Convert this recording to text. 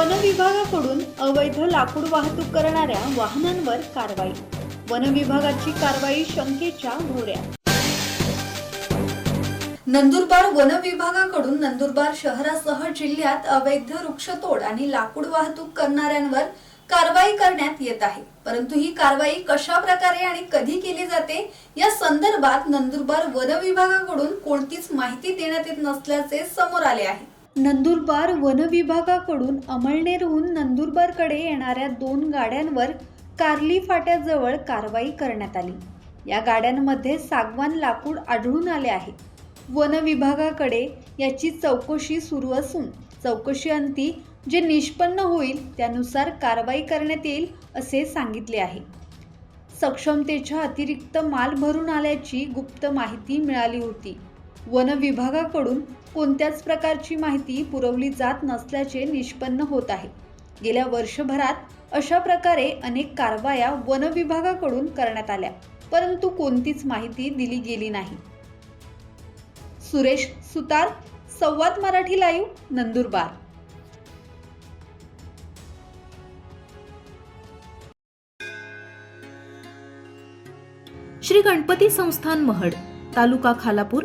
One विभागाकडून अवैध लाकूड वाहतूक करणाऱ्या वाहनांवर कारवाई. वन विभागाची कारवाई शंकेच्या घोड्या नंदुरबार वन विभागाकडून नंदुरबार शहरासह जिल्ह्यात अवैध वृक्षतोड आणि लाकूड वाहतूक करणाऱ्यांवर कारवाई करण्यात येत आहे. परंतु ही कारवाई कशा प्रकारे आणि कधी केली जाते या संदर्भात नंदुरबार वन विभागाकडून कोणतीच माहिती देण्यात येत नसल्याचे समोर आले आहे. नंदुरबार वनविभागाकडून अमळनेरहून नंदुरबारकडे येणाऱ्या दोन गाड्यांवर कार्ली फाट्याजवळ कारवाई करण्यात आली. या गाड्यांमध्ये सागवान लाकूड आढळून आले आहे. वनविभागाकडे याची चौकशी सुरू असून चौकशी अंती जे निष्पन्न होईल त्यानुसार कारवाई करण्यात येईल असे सांगितले आहे. सक्षमतेच्या अतिरिक्त माल भरून आल्याची गुप्त माहिती मिळाली होती. वन विभागाकडून कोणत्याच प्रकारची माहिती पुरवली जात नसल्याचे निष्पन्न होत आहे. गेल्या वर्षभरात अशा प्रकारे अनेक कारवाया वन विभागाकडून करण्यात आल्या परंतु कोणतीच माहिती दिली गेली नाही. सुरेश सुतार संवाद मराठी लाईव्ह नंदुरबार. श्री गणपती संस्थान महड तालुका खालापूर